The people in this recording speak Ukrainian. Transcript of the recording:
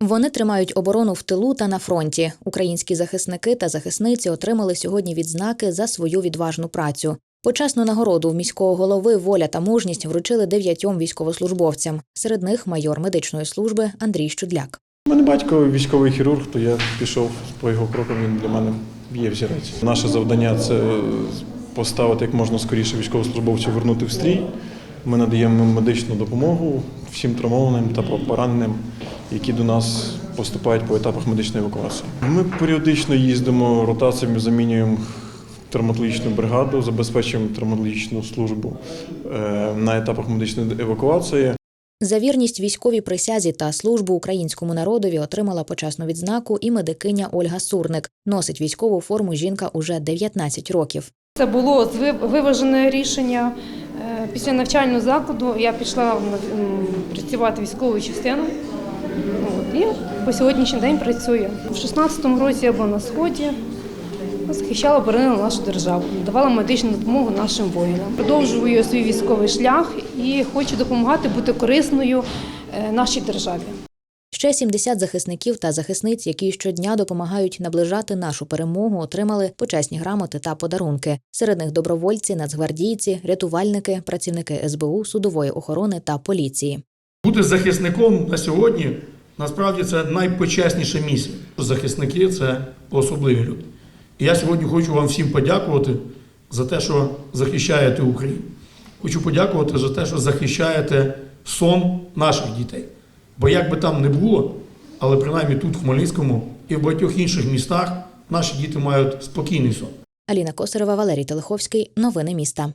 Вони тримають оборону в тилу та на фронті. Українські захисники та захисниці отримали сьогодні відзнаки за свою відважну працю. Почесну нагороду в міського голови воля та мужність вручили дев'ятьом військовослужбовцям. Серед них майор медичної служби Андрій Щудляк. У мене батько військовий хірург, то я пішов по його крокам. Він для мене є взірець. Наше завдання це поставити як можна скоріше військовослужбовців вернути в стрій. Ми надаємо медичну допомогу всім травмованим та пораненим, які до нас поступають по етапах медичної евакуації. Ми періодично їздимо ротаціями, замінюємо травматологічну бригаду, забезпечуємо травматологічну службу е, на етапах медичної евакуації. За вірність військовій присязі та службу українському народові отримала почесну відзнаку і медикиня Ольга Сурник. Носить військову форму жінка уже 19 років. Це було виважене рішення. Після навчального закладу я пішла працювати військовою частиною. І по сьогоднішній день працюю. У 16-му році я була на сході, захищала боронила нашу державу, давала медичну допомогу нашим воїнам. Продовжую свій військовий шлях і хочу допомагати бути корисною е, нашій державі. Ще 70 захисників та захисниць, які щодня допомагають наближати нашу перемогу, отримали почесні грамоти та подарунки. Серед них добровольці, нацгвардійці, рятувальники, працівники СБУ, судової охорони та поліції. Бути захисником на сьогодні насправді це найпочесніша місія. Захисники це особливі люди. І я сьогодні хочу вам всім подякувати за те, що захищаєте Україну. Хочу подякувати за те, що захищаєте сон наших дітей. Бо як би там не було, але принаймні тут, в Хмельницькому і в багатьох інших містах, наші діти мають спокійний сон. Аліна Косарова, Валерій Телеховський. Новини міста.